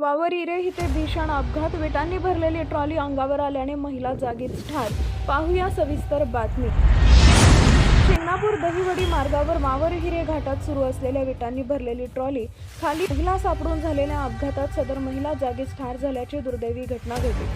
इथे भीषण अपघात. विटांनी भरलेली ट्रॉली अंगावर आल्याने महिला जागीच ठार. पाहूया सविस्तर बातमी. शिंगणापूर दहिवडी मार्गावर मावर हिरे घाटात सुरू असलेल्या विटांनी भरलेली ट्रॉली खाली महिला सापडून झालेल्या अपघातात सदर महिला जागीच ठार झाल्याची दुर्दैवी घटना घडली.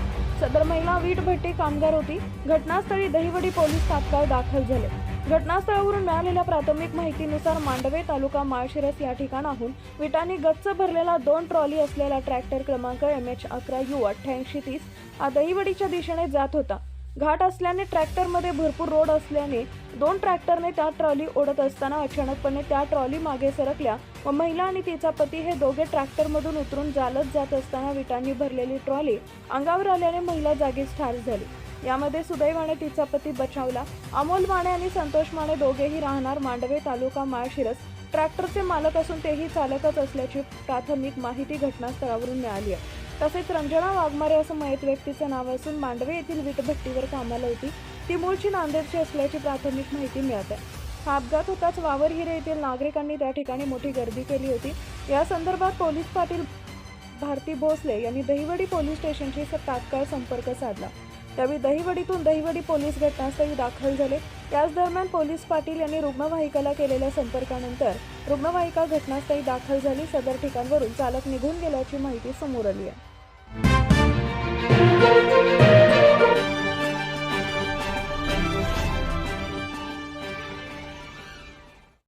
सदर महिला वीट भट्टी कामगार होती. घटनास्थळी दहिवडी पोलीस तात्काळ दाखल झाले. घटनास्थळावरून मिळालेल्या प्राथमिक माहितीनुसार मांडवे तालुका माळशिरस या ठिकाणाहून विटांनी गच्च भरलेला दोन ट्रॉली असलेला ट्रॅक्टर क्रमांक एम एच अकरा यू अठ्ठ्याऐंशी तीस हा दहिवडीच्या दिशेने जात होता. घाट असल्याने ट्रॅक्टरमध्ये भरपूर रोड असल्याने दोन ट्रॅक्टरने त्या ट्रॉली ओढत असताना अचानकपणे त्या ट्रॉली मागे सरकल्या व महिला आणि तिचा पती हे दोघे ट्रॅक्टरमधून उतरून चालत जात असताना विटांनी भरलेली ट्रॉली अंगावर आल्याने महिला जागीच ठार झाली. यामध्ये सुदैवाने तिचा पती बचावला. अमोल माने आणि संतोष माने दोघेही राहणार मांडवे तालुका माळशिरस. ट्रॅक्टरचे मालक असून तेही चालकच असल्याची प्राथमिक माहिती घटनास्थळावरून मिळाली आहे. तसेच रंजना वाघमारे असं मयत व्यक्तीचं नाव असून मांडवे येथील वीटभट्टीवर कामाला होती. ती मूळची नांदेडची असल्याची प्राथमिक माहिती मिळत आहे. हा अपघात होताच वावर हिरे येथील नागरिकांनी त्या ठिकाणी मोठी गर्दी केली होती. या संदर्भात पोलीस पाटील भारती भोसले यांनी दहिवडी पोलीस स्टेशनशी तात्काळ संपर्क साधला. त्यावेळी दहीवडीतून दहीवडी पोलीस घटनास्थळी दाखल झाले. त्याच दरम्यान पोलीस पाटील यांनी रुग्णवाहिकाला केलेल्या संपर्कानंतर रुग्णवाहिका घटनास्थळी दाखल झाली. सदर ठिकाणवरून चालक निघून गेल्याची माहिती समोर आली आहे.